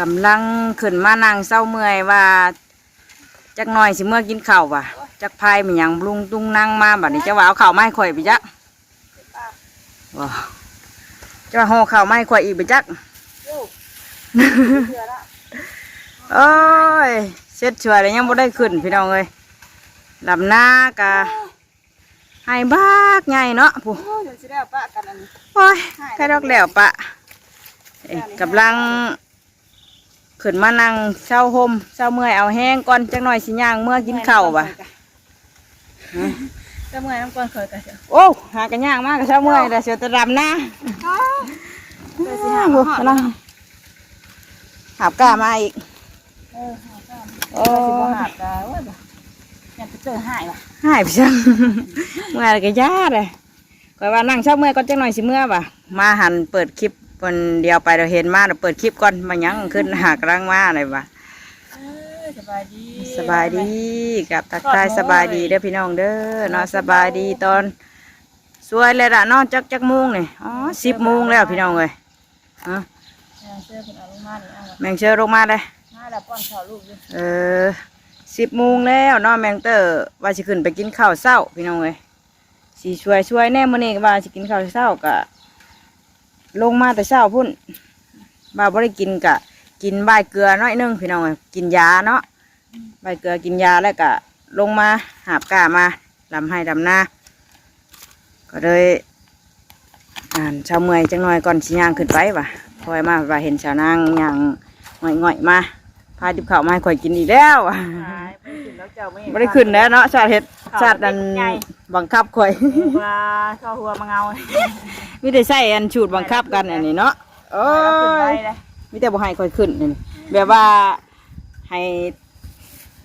กำลังขึ้นมานั่งเศร้าเมื่อยว่าจักหน่อยสิเมื่อกินข้าวว่ะจักพายมันยังลุงตุ้งนั่งมาบัดนี้จะว่าเอาข้าวไมาให้ข่อยไปจักว้าจะว่าห่อข้าวไมาให้ข่อยอีกไปจักโอ้ยเสร็จช่วยแล้วยังบ่ได้ขึ้นพี่น้องเอ้ยลำหน้ากะให้บากใหญ่เนาะผู้โอ้ยเดี๋ยวสิได้เอาปะกันอันนี้โอ้ยแค่ดอกแล้วปะเอ้ยกำลัง ขึ้นมานั่งเช้าห่มเช้าเมื่อยเอาแห้งก่อนจักหน่อยสิย่างเมื่อกินข้าวว่ะจะเมื่อยน้ำก่อนเคยกันเชียวโอ้หากันย่างมากกับเช้าเมื่อยแต่เสียวแตะดำหน้าเคยสิหาโอ้มาหอดกำลังหาบกล้ามาอีกเออหาก่อนโอ้เคยสิบ่หาดกะโอ้ยบ่ยังไปเจอหายว่ะหายไปจังเมื่อยแล้วก็ยาเลยก็ว่านั่งเช้าเมื่อยก่อนจักหน่อยสิเมื่อว่ะมาหันเปิดคลิป คนเดียวไปเราเห็นมาเราเปิดคลิปก่อนมายังขึ้นหากำลังมาเลยว่ะเออสบายดีสบายดีกับตักทายสบายดีเด้อพี่น้องเด้อเนอนสบายดีตอนสวยเลยล่ะเนอนจักจักโมงนี่อ๋อสิบโมงแล้วพี่น้องเลยฮะเออเสื้อคุณเอาลงมานี่เอาว่ะแมงเชอลงมาเลยมาแล้วป้อนข้าวลูกอยู่เออสิบโมงแล้วเนอนแมงเตอร์ว่าสิขึ้นไปกินข้าวเช้าพี่น้องเลยสีช่วยช่วยแน่มื้อนี้ก็ว่าสิกินข้าวเช้าก็ ลงมาแต่เช้าพุ่นว่าบ่ได้กินกะ กินใบายเกลือน้อยหนึงพี่น้องเอ้ยกินยาเนาะใบายเกลือกินยาแล้วก็ลงมาหาบกามาลำให้ลำหน้าก็เลยอ่านชาวเมืองจังหน่อยก่อนสิย่างขึ้นไปว่ะคอยมาว่าเห็นชาวนางย่างง่อยๆมาพาดิบข้าวมาให้ข่อยกินอีกแล้วว่ะหายไปขึ้นแล้วเจ้าไม่ไม่ได้ขึ้นแล้วเนาะชาติเห็ด ชาติดันบังคับข่อยว่าเข้าหัวมาเงาไม่ได้ใส่อันชูดบังคับกันอันนี้เนาะโอ้แล้วขึ้นไปยเลยมีแต่บ่ให้ค่อยขึ้นนี่แบบว่าให้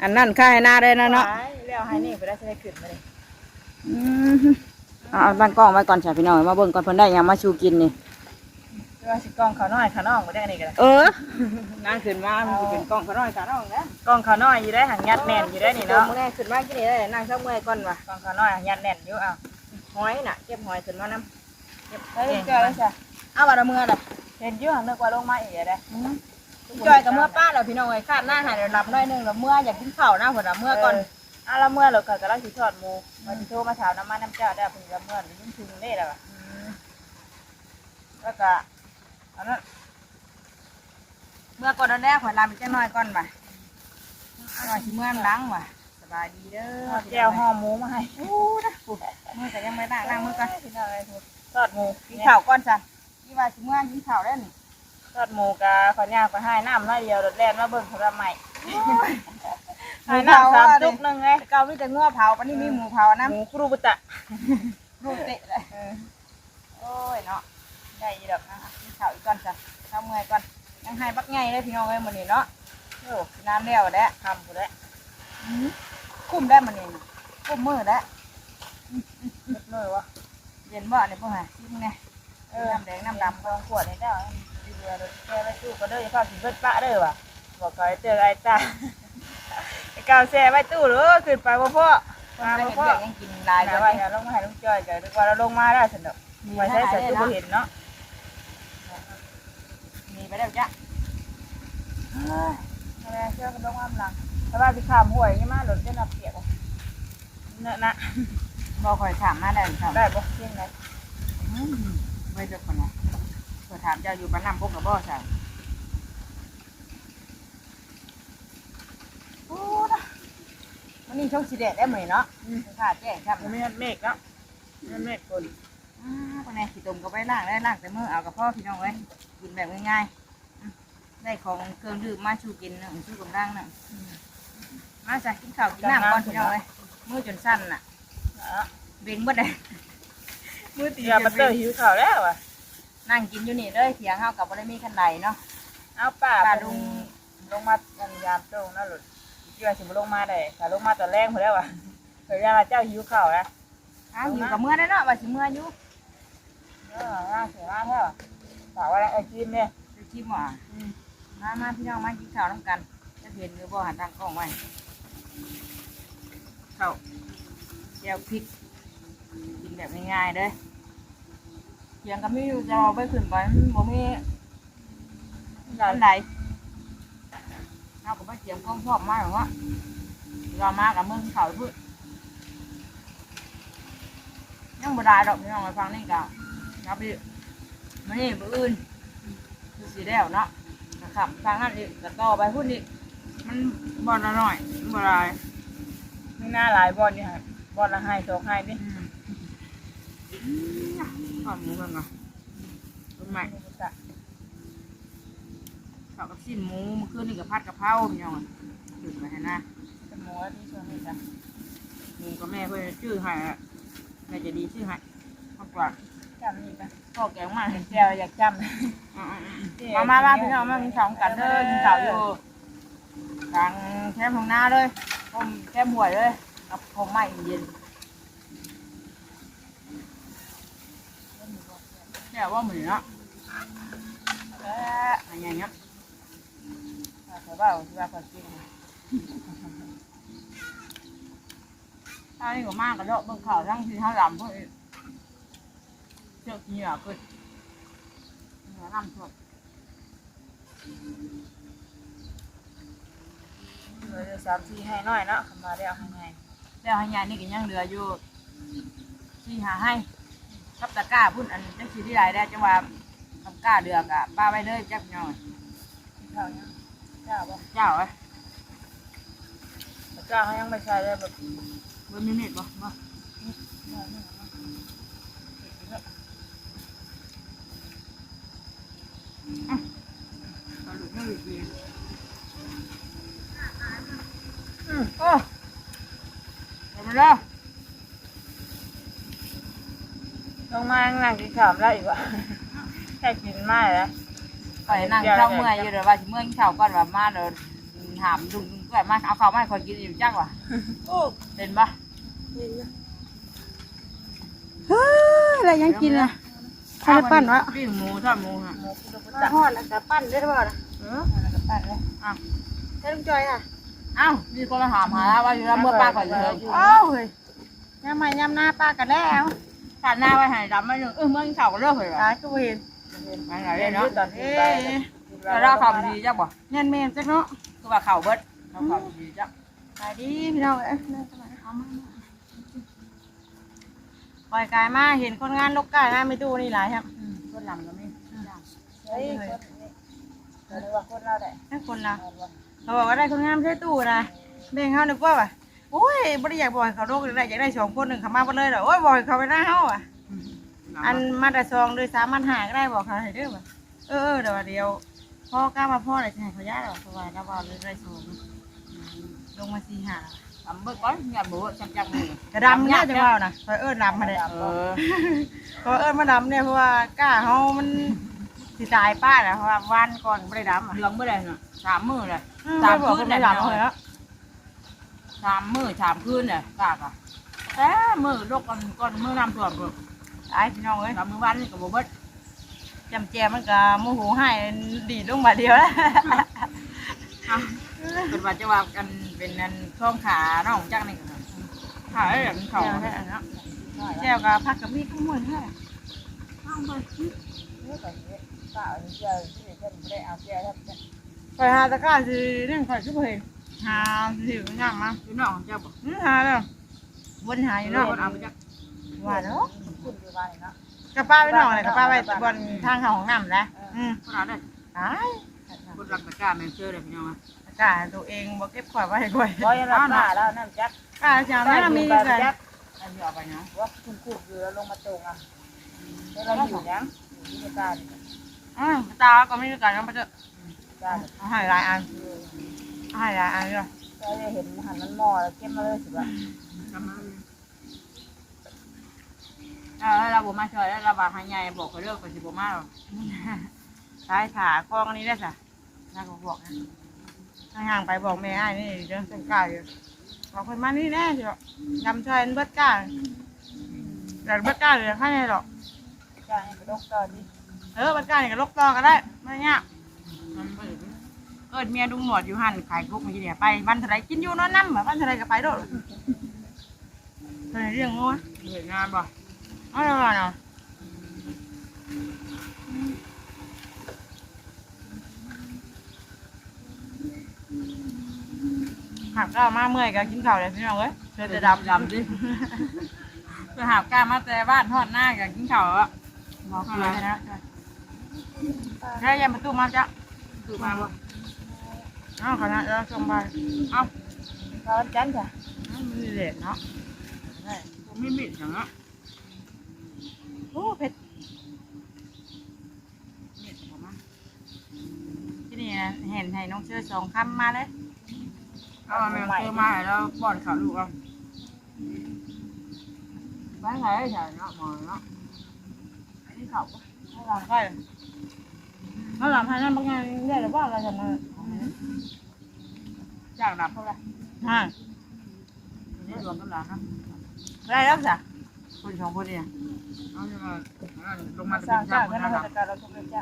อันนั่นค่าให้หน้าได้นะเนาะหายแล้วให้นี่ไปได้จะได้ขึ้นมาเลยอืมเอาเอาตั้งกล้องไว้ก่อนจ้ะพี่น้องมาเบิ่งก่อนเพิ่นได้หยังมาชูกินนี่ เรื่องสิกล้องเขาน้อยเขาน้องไปได้นี่กันเออ นั่งขึ้นมามันสิเป็นกล้องเขาน้อยขาน้องนะกล้องเขาน้อยอยู่ได้หังยัดแน่นอยู่ได้นี่เนาะเนาะมื้อนี้ขึ้นมากินนี่ได้นั่งเช้าเมื่อยก่อนว่ะกล้องเขาน้อยหังยัดแน่นอยู่เอาหอยน่ะเก็บหอยขึ้นมานํเก็บเฮ้ยจอยแล้วจ้ะเอาว่าละมื้อน่ะเห็นอยู่หังนึกว่าลงมาอีกได้จอยกับเมื่อป้าแล้วพี่น้องเอ้ยคาดหน้าหายเดี๋ยวรับหน้อยหนึงแล้วเมื่ออยากกินข้าวนะเพิ่นน่ะเมื่อก่อนอะละเมื่อเราก็กำลังสิทอดหมูมันสิโทรมาถามน้ำมันน้ำเจ้าได้เพิ่นละเมื่อนี่ยุ่งถึงได้แล้วอะแล้วก็ อันนั้นเมื่อก่อนแรกข่อยลาไปจังน้อยก่อนว่ะหน่อยสิเมื่อหลังว่ะสบายดีเด้อเอาแก้วห่อหมูมาให้โอ้นะปุ๊บมือก็ยังไม่ได้ล้างมือก่อนพี่น้องเอ้ยทอดหมูกินข้าวก่อนจ้ะนี่ว่าสิเมื่อกินข้าวแล้วนี่ทอดหมูกะขอยย่างไปให้น้ำน้อยเดียวรถแล่นมาเบิ่งเขาทำใหม่ให้น้ำสามตุกหนึงไงเก่ามีแต่งัวเผาปานนี้มีหมูเผานะหมูครูบุตะรูปเตะเลยเออโอ้ยเนาะได้อีดอกนะกิน ข้าวอีกก่อนจ้ะข้าวเมื่อยก่อนยังให้บักไงเลยพี่น้องเอ้ยมื้อนี้เนาะโอ้น้ำแล้วแหละทำกูแล้วคุ้มได้มื้อนี้น่ะคุ้มมือแล้วเรียบร้อยวะเย็นบ่เนี่ยพวกหาซิมไงเออน้ำแดงน้ำดำลองขวดให้ได้ดีเรือรถแก้ไว้ตู้ก็เด้ออย่าพาสิเบิดปะเด้อว่ะบอกก่อยเจอไอ้ตาไอ้กาวแช่ไว้ตู้หรือขึ้นไปบ่พ่อคนมาได้บ่เห็นพ่อเด็กยังกินลาตายยไปจะไว้ไว้ลงมาให้ลุงจ้อยก็นึกว่าเราลงมาได้สนุกไว้ใช้ใส่ตู้บ่เห็นเนาะ มีไปแล้วจ้ะเฮ้ยอะไรเชื่อกันลงมาหลังถ้าว่าสิข้ามห้วยนี่มารถจะนับเปียกบ่เนอะนะบ่คอยถามมาได้ถามได้บ่เที่ยงไหนไว้เด็กคนนะเพื่อถามเจ้าอยู่บ้านน้ำพวกกับบ่ใช่โอ้นะวันนี้ช่องสีแดดได้ไหมเนาะค่ะแจ้งครับมันมีเมฆเนาะมีเมฆคนอ่าคนไหนขี้ตมก็ไปล่างได้ล่างแต่มือเอากับพ่อพี่น้องไว้ กินแบบง่ายๆอืมได้ของเครื่องดื่มมาชูกินหนึ่งชูกำลังหนึ่งมาจ้ะกินข้าวกินน้ำก่อนพี่น้องไว้มือจนสั้นน่ะอะเบ่งเบ่ได้มือตีเดี๋ยวบัตเตอร์หิวข้าวแล้วอะนั่งกินอยู่นี่เลยเถียงเฮากับบ่ได้มีคันใดเนาะเอาป้าป้าลลุงงลงมาอันยามตรงนั่นหลุดเชื่อสิบลงมาได้แต่ลงมาตอนแรกหมดแล้วอะเดี๋ยวเจ้าหิวข้าวแล้วอ้าวอยู่กับเมื่อได้เนาะว่าสิเมื่ออยู่เออน่าเสียมากแท้ว่ะ ฝากไว้ไอ้กินเนี่ยจะชิมว่ามามาพี่น้องมากินข้าวน้ำกัน จะเห็นหรือบ่หันตั้งกล้องไว้ข้าวแก้วพริก กินแบบง่ายๆเด้อเถียงกับมีอยู่จะเอไปขึ้นไปมันบ่มีหลาอันนเอาก็มาเตรียมกล้องพร้อมมาหรอวะรามากับมึงเขาพูดยังบ่ได้ดอกพี่น้องไปฟังนี่กะครับพี่ มานี่บ่อื่นคือสีแล้วเนาะนะครับทางนั้นอีกก็ต่อไปพุ่นอีกมันบอลละหน่อยมันบ่ได้มีหน้าหลายบอลนี่ค่ะบอลละให้โตให้ดิอืมทอดหมูกันเนาะต้นใหม่ข้าวกับสิ้นหมูเมื่อคืนนี่กับผัดกะเพราพี่น้องถึงไปให้นะเป็นหมูที่ชวนให้จ้ะหมูกับแม่เพื่อนชื่อให้อะแม่จะดีชื่อให้มากกว่าจำนี่จ้ะ พ่อแกงมากเห็นแซวอยากจมามามาพี่น้องมากินข้าวกันเด้อกินข้าวอยู่ทางแคมป์ของหน้าเลยผมแคมป์หวยเลยกับผมใหม่เย็นแค่ว่าเหมือนเนาะเอ๊ะอะไรอย่างเงี้ยำแต่ว่าที่ว่าคนกินถ้านี่ก็มากกันแล้วเบิ่งข่าวทั้งที่เท่าลำพวก นี้เจ้าเหงื่อขึ้นเหงื่อน้ำท่วมเลยสามทีให้น้อยเนาะมาได้เอาให้ไงแล้วให้ยายนี่ก็ยังเหลืออยู่ที่หาให้กับตะกร้าพุ่นอันจังสีที่ไรได้จังว่าตะกร้าเดือกอะป้าไว้เลยจักหน่อยข้าวยังเจ้าบ่เจ้าไว้เจ้าเขายังไม่ใช่เลยแบบเบิ่มีมีดบ่บ่เอาลูกไม่ลูกเรียนอืม โอ้เอามาแล้วลงมานั่งกินข้าวแล้วอีกวะแค่กินไม่แล้วไปนั่งเจ้าเมื่อยอยู่เดี๋ยวว่าสิเมื่อยกินข้าวก่อนว่ามาเดี๋ยวถามลุงก็มาเอาข้าวมาให้คนกินอยู่จังว่ะโอ้เด่นปะเฮ้ยอะไรยังกินล่ะ ใครจะปั้นวะปิ้งหมูทอดหมูฮะหมูกินลูกจักทอดแล้วก็ปั้นได้หรือเปล่าล่ะเออแล้วก็ปั้นเลยอ้าวใช่ลุงจอยค่ะอ้าวมีคนมาถามหาแล้วว่าอยู่แล้วเมื่อป้าก่อนเลยเอ้าเฮ้ยยำใหม่ยำหน้าป้ากันแล้วขาดหน้าไว้ให้ดำไม่หนึ่งเออเมื่อกินข้าวก็เลิกเลยเหรอตายก็เห็นไปไหนเลยเนาะตอนกินเอ๊ไปะแต่เราขับดีจังบ่เงินเมนจักเนาะคือว่าเข่าเบิดเราขับดีจังขายดีพี่น้องเอ้ยน่าสบายเอามา ปล่อยกายมาเห็นคนงานลกกายมาไม่ดูนี่หลายครับคนลำก็ไม่เฮ้ยคนนี้เขาเรียกว่าคนเราได้นั่นคนละเขาบอกว่าได้คนงานไม่ใช่ตู้นะเบ่งเขานึกว่าว่ะโอ้ยบ่ได้อยากบอกให้เขาโลกเลยได้อยากได้สองคนหนึ่งเขามาบ่เลยเหรอโอ้ยบอกให้เขาไปหน้าเฮาอะอันมาแต่ซองโดยสามมันหาก็ได้บอกเขาให้เด้อว่ะเออเออเดี๋ยวว่าเดียวพ่อกล้ามาพ่อเลยจะให้เขาย้ายหรอกเพราะว่าเราบอกเลยได้ซองลงมาสี่หา ทำเบิดก่อนอย่าบ่จังจังมือกระดำเนี่ยจะว่านะคอยเอิ้นดำมาเลยเออเพราะเอิ้นมาดำเนี่ยเพราะว่ากล้าเขามันสิตายป้าน่ะเพราะว่าวันก่อนไม่ได้ดำอะเหลืองเมื่อไรเนาะสามมือเลยตามบอกเขาไม่ดำเลยสามมือสามคืนเลยกากอะแต่มือลกกันก่อนมือน้ำท่วมก่อนตายพี่น้องเอ้ยสามมือวันนี่ก็บ่เบิดจำแจมันก็โมโหให้ดีลงมาเดียวแล้ว เป็นว่าจะว่ากันเป็นนันช่องขาน้องจังนี่กันขาไอ้แบบเขาเจ้าเนี่แค่ยเนาะเจ้าก็พักกับพี่ข้างบนให้นี่ก่อนนี้าเอาเจ้าที่เจ้าไม่ได้เอาเจ้าครับคอยหาตะกร้าสิเรื่องคอยชุบเห็นหาสิมันยากมาอยู่น้องเจ้าบอกหาแล้ววนหาอยู่นาะเอาไปจักว่าเนาะคุณอยู่บ้านเนาะกระป้าไปหน่อยกระป้าไปบนทางเขาของน้ำนะอืมคนเอาได้ตายคนรักตะกร้าแมนเชอร์เลยพี่น้องอะ กร้าตัวเองบ่เก็บข่อยไว้ให้ข่อยร้อยรับหน้าแล้วน้ำจักกร้าจะเอาแม่มีกันจักอันนี้เอาไปเนาะว่าคุณคูอยู่แล้วลงมาตรงอะแล้วเราอยู่ยังอยู่ที่บ้านอืมตาก็ไม่มีกันแล้วมันจะบ้านเอาให้หลายอันเอาให้หลายอันเลยก็จะเห็นหันมันหม้อแล้วเก็บมาเลยสิว่าจำมาเลยเออเราบอกมาช่วยแล้วเราบอกให้ยายบอกเขาเลิกไปสิบอกมาหรอกสายถากองอันนี้ได้สะน่าก็บอกนะ ห่างๆไปบอกแม่อ้ายนี่เรื่องเส้นกล้าอยู่บอกคนมานี่แน่สิหรอกยำชอยเบิดกล้าแต่เบิดกล้าเลยข้างในหรอกจ้างให้ไปลงต่อดิเออเบิดกล้านี่ก็ลกต่อก็ได้ไม่เงี้ยมันเปิดเกิดเมียดุงหนวดอยู่หันขายกุ๊กมาทีเดียวไปวันเท่าไรกินอยู่นอนน้ำแบบวันเท่าไรก็ไปโดดเป็นเรื่องงัวเหนื่อยงานบ่ เอาละก่อนเนาะ หักก้ามาเมื่อยก็กินข้าวเลยพี่น้องเอ้ยเธอจะดำดำดิเพื่อหักก้ามาแต่บ้านทอดหน้ากับกินข้าวอะบอกเลยนะได้ยังประตูมาจ้ะประตูมาบ่อ้าวขนาดเราชมไปเอ้าร้อนจันจ้ะมันมีเหล็กเนาะได้ผมไม่มิดอย่างเนาะโอ้เผ็ดมิดผมมาที่นี่นะเห็นให้น้องเชื่อสองคำมาเลย เอาแมวเชื่อมาแล้วป้อนข้าวลูกเอาบ้านไหนใช่เนาะมองเนาะอันนี้เขาให้ลองใกล้เขาหลังพันนั่นบางงานได้หรือว่าเราจะมาจ้างดับเท่าไหร่ฮะนี่รวมกันแล้วนะได้แล้วจ้ะคนสองคนเนี่ยเอาจะมาลงมาสร้างจ้าจ้างคกันนละนะการเราทุกเรื่องจ้า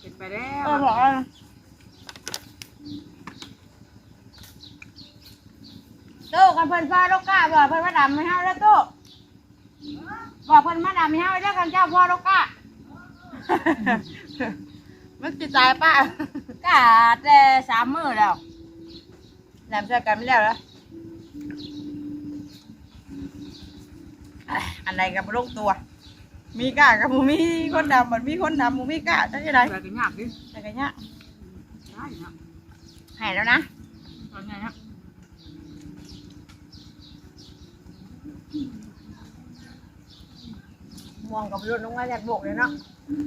เป็นไปแล้วเออบอกว่า โต้กันเพิ่นฟ้าลูกก้าบอกเพิ่นมาดำไม่เฮาแล้วโต้บอกเพิ่นมาดำไม่เฮาแล้วกันเจ้าพ่อลูกก้ามันจิตใจป้ากาแต่สามมื้อแล้วแหลมใส่กันไม่แล้วแล้วอันไหนกับลูกตัว มีกล้ากับมูมีคนดำมันมีคนดำมูมีกล้าจะยังไงไปกันยากดิแต่กันเนี้ยได้เนาะ หายแล้วนะตอนนี้เนาะม่วงกับรุ่นลงมาจากบกเลยเนาะ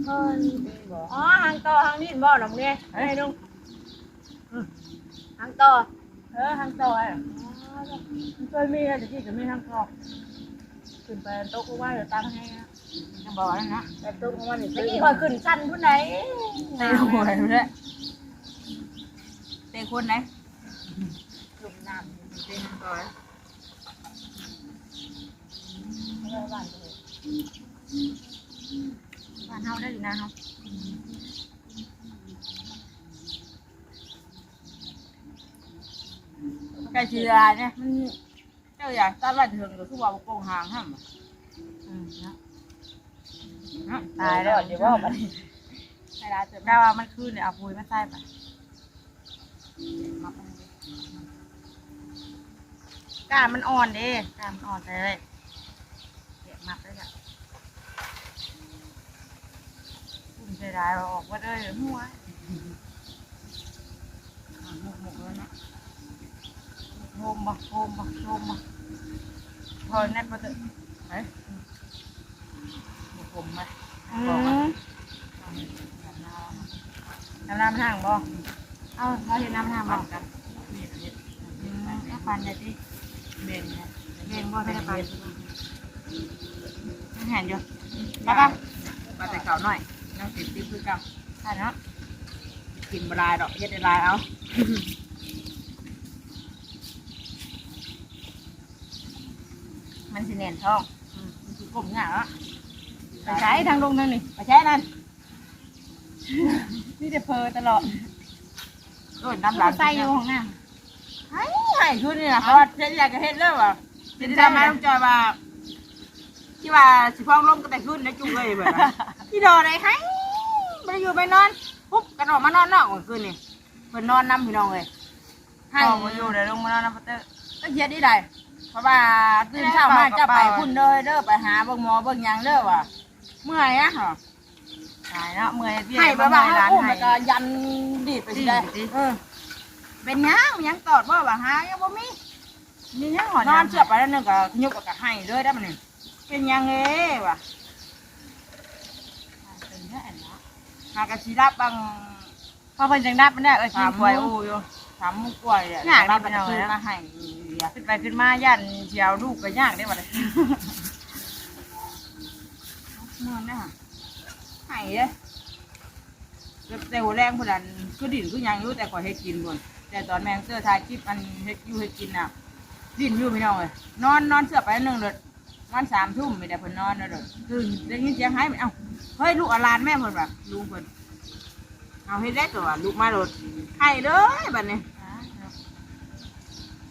อ๋อหางต่อหางนี่บ่หนองเนี่ยเฮ้ยลุงหางต่อเออหางต่ออะเคยมีแต่ที่จะมีหางต่อขึ้นไปโต๊ะก็ว่าเดี๋ยวตั้งให้นะจะบอกแล้วนะแต่โต๊ะก็ว่าเดี๋ยวตะกี้คอยขึ้นชั้นผู้ไหนเตะหวยเลยเตะ คนไหนหลุมน้ำเตะต่อยไม่ได้บ้านเลยบ้านเฮาได้ดีนะเฮาไก่ชีราเนี่ยมันเจ้าอยากตัดไว้ถึงก็คือว่าโกงหางห้ามอืมนะนะตายแล้วเดี๋ยวว่าไปไอ้ร้านเจอแม่ว่ามันคืนเนี่ยเอาปุยมาใส่ไป มาไปเลยกล้ามันอ่อนเด้กามนอ่อนเลยเก็บมัดได้จ้ะปุ่มเสียดายว่าออกว่าได้หัวหมกหมกเลยนะโฮมบ่โฮมบ่โฮมบ่พอแน่นมาเถอะเฮ้ยผมไหมอืบอกมน้ำน้ำห่างบ่ เอาเราเห็นน้ำห่างบ่กันนี่เห็ดอืมเอาปันเลยดิเบนเนี่ยเบนบ่ได้ปันมันเห็นอยู่ไปป่ะมาแต่เก่าหน่อยนั่งติดติ๊บคือเก่าใช่เนาะกินบลายดอกเฮ็ดได้ลายเอามันสิเน่นท้องอืมมันคือกลมหงาอะไปใช้ทางลงทางนี้ไปใช้นั่นนี่จะเพอตลอด โอ้ยน้ำหลังใส่อยู่ของน้ให้ให้ชุดนี่นะเพราะว่าเฮ็ดอยากจะเฮ็ดเลิกว่ะเฮ็ดได้มาต้องจอยว่าที่ว่าสิพ้องล้มก็แต่ขึ้นนะจุ้งเลยเบิดนะที่ดอได้ให้บ่ได้อยู่ไปนอนปุ๊บกระโดดมานอนนอกกลางคืนนี่เพิ่นนอนนำพี่น้องเลยำให้ท้องมาอยู่เดี๋ยวลงมานอนน้ำพัตเตอร์ก็เฮ็ดได้ได้เพราะว่าตื่นเช้ามาจะไปพุ่นเด้อเด้อไปหาเบิ่งหมอเบิ่งหยังเด้อว่ะเมื่อยอะเหรอ ตายเนาะเมื่อยเบี้ยให้บ่บ้าเมื่บ้าอยร้านอุ้มให้แล้วก็ยันดีดไปสิได้ดีดเออเป็นหยังหยังตอดบ่ว่าหายังบ่มีมีทั้งหอนนอนเชือกไปแล้วนึงก็ยกก็ให้เลยได้มันนี่เป็นหยังเอ้วะเป็นแค่อันนะหากะสิรับบางพอเพิ่นจังดับมันได้เอ้ยสาชิมมกกล้ล้ววยยอู้อู้อยู่สามมุกกล้วยเนี่ยยากรับนิมาดหน่อยซื้อนะมาให้เดียวขึ้นไปขึ้นมาย่านเชียวลูกก็ยากได้บัดนี้นอนนะ ให้เด้แต่หัวแรงพนันคือดินคือหยังอยู่แต่ขอยเฮ็ดกินก่อนแต่ตอนแมงเสื้อทายคลิปมันเฮ็ดอยู่เฮ็ดกินน่ะดินอยู่พี่น้องเลยนอนนอนเสือไปหนึ่งเดือนวันสามทุ่มไม่ได้เพิ่นนอนเด้อตื่นได้ยินเสียงหายเอ้าเฮ้ยลูกอาลานแม่เพิ่นแบบลุงเพิ่นเอาให้ได้ตัวลูกมาโดดให้เลยบัดนี้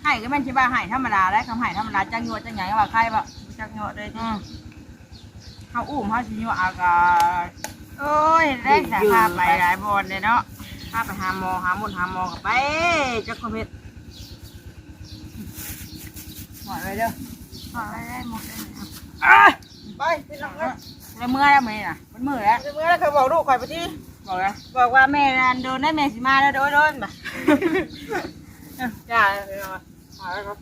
ให้ก็แม่นสิว่าให้ธรรมดาแล้วคำให้ธรรมดาจังยัวจังหยังว่าใครบ่จักเหงาะเลยอืมเฮาอุ้มเฮาสิยัวอากา โอ้ยแรกสาพาไปหลายบอลเลยเนาะเฮถ้าไปหาหมอหาหมดหาหมอกับไปจักคนเพชรหมดเลยเด้อขอได้หมดเลยไปพี่น้องแล้วเมื่อแล้วมื้อนี้น่ะมันมื้อแล้วเมื่อแล้วเคยบอกลูกข่อยไปที่บอกแล้วบอกว่าแม่นันโดนได้แม่สิมาแล้วโดนโดนมาจ้าพี่น้องเอาแล้วครับ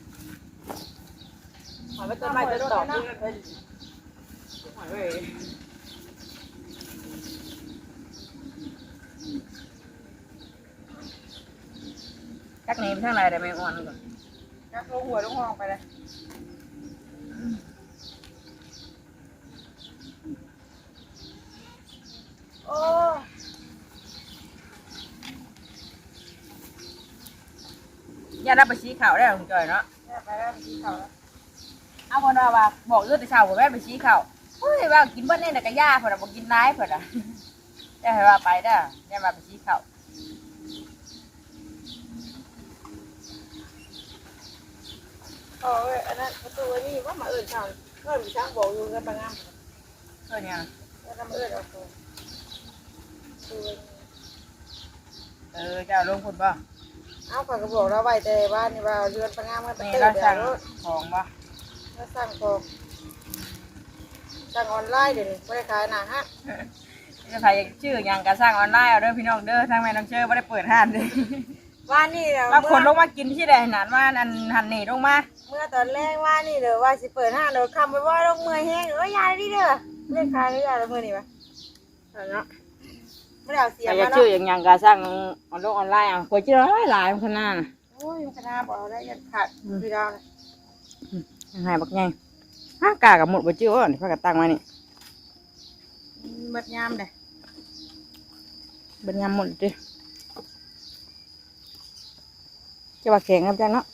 เอาไปต้นไม้ต้นดอกนี่ก็เป็นหอยเจักหนี้ไปทางไหนได้แม่อ่อนก่อนจักลงหัวลงห้องไปเลยโอ้ย่ารับไปชี้ข่าวได้ของจอยเนาะไปแล้วพี่เขาแล้วเอาคนว่าว่าบอกเลือดแต่เช้าผมแม่ไปชี้ข่าวเฮ้ยว่ากินเบิ้ลนี่น่ะก็ย่าเพิ่นน่ะบ่กินนายเพิ่นน่ะได้ให้ว่าไปเด้อย่ามาไปชี้ข่าว โอ้ยอันนั้นประตูนี่ว่ามาเอิญเขาเอิญช่างบอกอยู่กันบางงามเพิ่นเนี่ยแล้วก็มาเอิญเอาตัวตัวเออเจ้าลงพุ่นบ่เอาฝากกระบอกเราไว้แต่บ้านนี่ว่าเรือนบางงามกันนี่เติเราเดี๋สั่ยงวรถของบ่แล้วสั่งของสั่งออนไลน์เดี๋ยวนี้ไม่ได้ขายหนาฮะจะใครชื่อหยังก็สร้างออนไลน์เอาเด้อพี่น้องเด้อทางแม่น้องเชื่อบ่ได้เปิดห้านเด้ ว่านี่เดี๋ยวบางคนเมื่ลองมากินที่ใดนานว่าอันหันนี่ลงมาเมื่อตอนแรกว่านี่เดี๋ยวว่าสิเปิดห้างเดี๋ยวคำไปว่าลงเมื่อยแห้งเอ้ยยายดิเด้อเรียกขายหรือยายละเมื่อนี่ปะเนาะไม่ได้เอาเสียใครมาจะเนาะชื่อหยังหยังก็สร้างออนลงออนไลน์เอาคนชื่อหลายหลายคนหน้าน่ะโอ้ยมันขนาดบอกได้ยันขาดพี่ดาวนะยังไงบักไงห้ากากับหมดบ่ชื่อว่านี่พากันตั้งไว้นี่มัดยามเด้เบันยามหมดดิ จะว่าแข็งครับจังเนาะ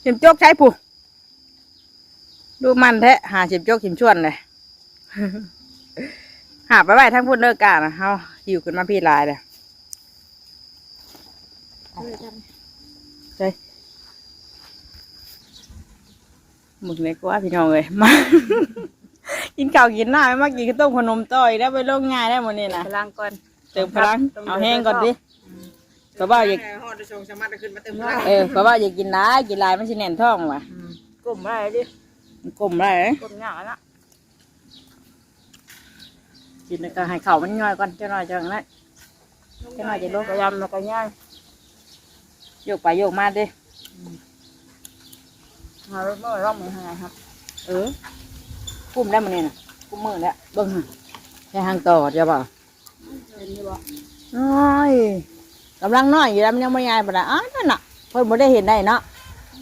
เข็มโจกใช้ผู้ดูมันแท้หาเข็มโจกเข็มชวนเลยหาไปไว้ทั้งพุ่นเลิกกานะเฮาหิวขึ้นมาพี่หลายเลยใช่หมึกเล็กว่าพี่น้องเลยมากินข้าวกินหน้าไม่มากินข้าวต้มขนมต่อยได้ไปโรงงานได้หมดนี่นะพลังก่อนเติมพลังเอาแห้งก่อนดิ เพราะว่าอยากหอดชงสามารถขึ้นมาเติมพลังเออเพราะว่าอยากกินหลายกินหลายมันสิแน่นท้องว่ะกลุ่มอะไรดิมันกลมได้เลยกลุ่มอย่างนั้นละกินแล้วก็ให้ข้าวมันย่อยก่อนเจ้าหน่อยจังนั้นเจ้าหน่อยจะลดกระยำแล้วก็ย่อยโยกไปโยกมาดิเอารถมาล่องมือให้ครับ เออกุ้มได้มันนี่น่ะกุ้มมือแล้วเบิ้งหั่นใช้หางต่อจะบ่าเห็นอยู่บ่น้อย กำลังน้อยอยู่แล้วมันยังไม่ใหญ่ปานใดอ้าวนั่นน่ะเพิ่นบ่ได้เห็นได้เนาะ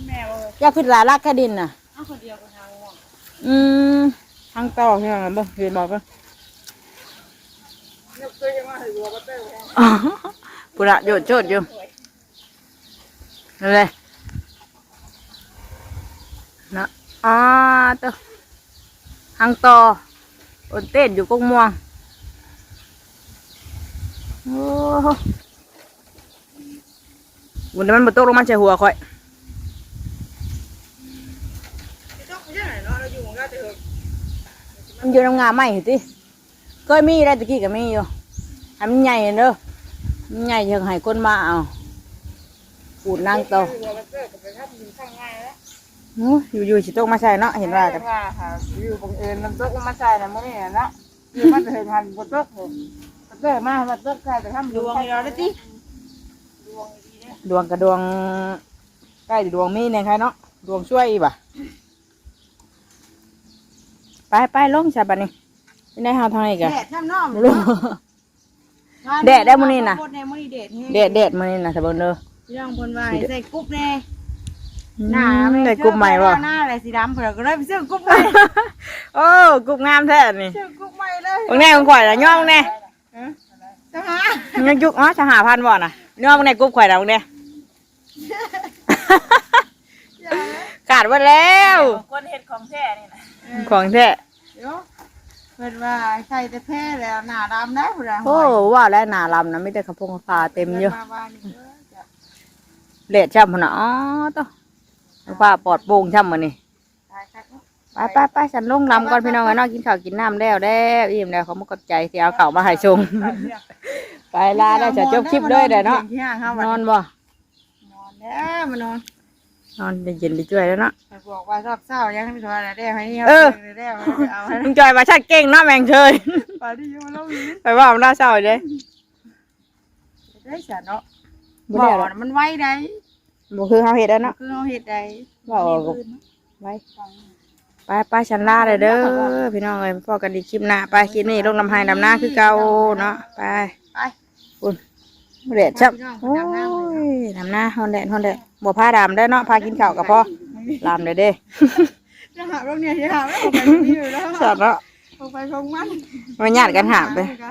แม่ว่าอยากขึ้นลาลักแค่ดินน่ะเอาคนเดียวกับทางง่วงอืมทางต่อใช่ไหมบ่เห็นบอกกันยกตัวยังมาให้วัวก็เต้าปุระโยดโจดอยู่นั่นเลยนะอ่าตัวทางต่ออนเต้นอยู่กงม่วงโอ้ โหวันนี้มันมาตกลงมาใส่หัวค่อยจกไม่ใช่ไหนเนาะเราอยู่ของเราแต่เถอะมันอยู่น้ำงาไหมเหรอติเคยมีได้ตะกี้ก็มีอยู่ให้มันใหญ่เด้อมันใหญ่ยังให้คนมาเอาปูดนางโตวัวก็เต้ากับไปทับยิงข้างง่ายแล้วอู้อยู่อยู่สิตกมาใส่เนาะเห็นว่ากันว่าค่ะอยู่บังเอิญมันตกลงมาใส่น่ะมื้อนี้น่ะอยู่มันจะเห็นหันบ่ตกเลยเต้มามาตกใส่แต่ทำดวงเราได้ติดวง ดีเด้ดวงกับดวงใกล้ดวงมีเนี่ยใครเนาะดวงช่วยอีบ่ะไปไปลงใช่ปะนี่ไม่ได้หาทางไหนกันแดดน้ำน้อมลงแดดได้มื้อนี้น่ะแดดมื้อนี้แดดแห้งเด็ดเด็ดมานี่นะสะเบังเด้อพี่น้องเพิ่นว่าให้ใส่กรุ๊ปแน่หหน้าน้าได้กรุ๊ปใหม่บ่หน้าอะไรสีดำเผื่อก็เลยไปซื้อกรุ๊ปใหม่โอ้กรุ๊ปงามแท้นี่ซื้อกรุ๊ปใหม่เลยบางแน่ของข่อยละย่องแน่จะหายังยุกอ๋อจะหาพันบ่น่ะย่องบางแน่กรุ๊ปข่อยละบางแน่ ขาดไปแล้ว คนเห็ดของแท้นี่นะของแท้เดี๋ยวเพิ่นว่าใส่แต่แท้แล้วหน้าดำได้พุ่นน่ะโอ้ว่าแล้วหนาลำนะไม่ได้กระพงกระพาเต็มอยู่พิ่นว่าว่านี่เด้อจะเละช่ำมันน่ะอ๋อต้องกระพาปลอดโปร่งช่ำมันนี่ ตายคักเนาะไปไปไปฉันลงลำก่อนพี่น้องไอ้น้องกินข้าวกินน้ำแล้วแล้วอิ่มแล้วเขามากดใจที่เอาเข่าวมาให้ชง ไปลาได้วจะจบคลิปเลยเด้อเนาะที่ห้างห้ามนอนบ่นอน แล้วมานอนนอนได้เย็นได้ช่วยแล้วเนาะไปบอกว่าชอบเศร้ายังไม่ถอยอะไรได้ให้นี่เออ ได้ให้เอาให้ลุงจอยมาชักเก่งเนาะแมงเชยปาที่อยู่แล้วมีไปว่ามันน่าเศร้าเด้ได้ฉันเนาะบ่บ่ได้หรอกมันไว้ได้บ่คือเฮาเฮ็ดแล้วเนาะ คือเอาเฮ็ดได้บ่เอาก็ไว้ไปไปฉันลาเลยเด้อพี่น้องเอ้ยพอกันดีคลิปหน้าไปคลิปนี้ลงลำไห้ดำหน้าคือเก่าเนาะไปไปคุณ เด็ดชับพี่น้องโอ้ดำน้ำเลยยดำหน้าฮอนแดดฮอนแดดบ่พาดำได้อเนาะพากินข้าวกับพ่อลำเลยเด้จะหาเรื่องเนี่ยจะหาไม่ออกไปตรงนี้อยู่แล้วสัตว์เนาะออกไปของมันมันญาติกันหาไปไป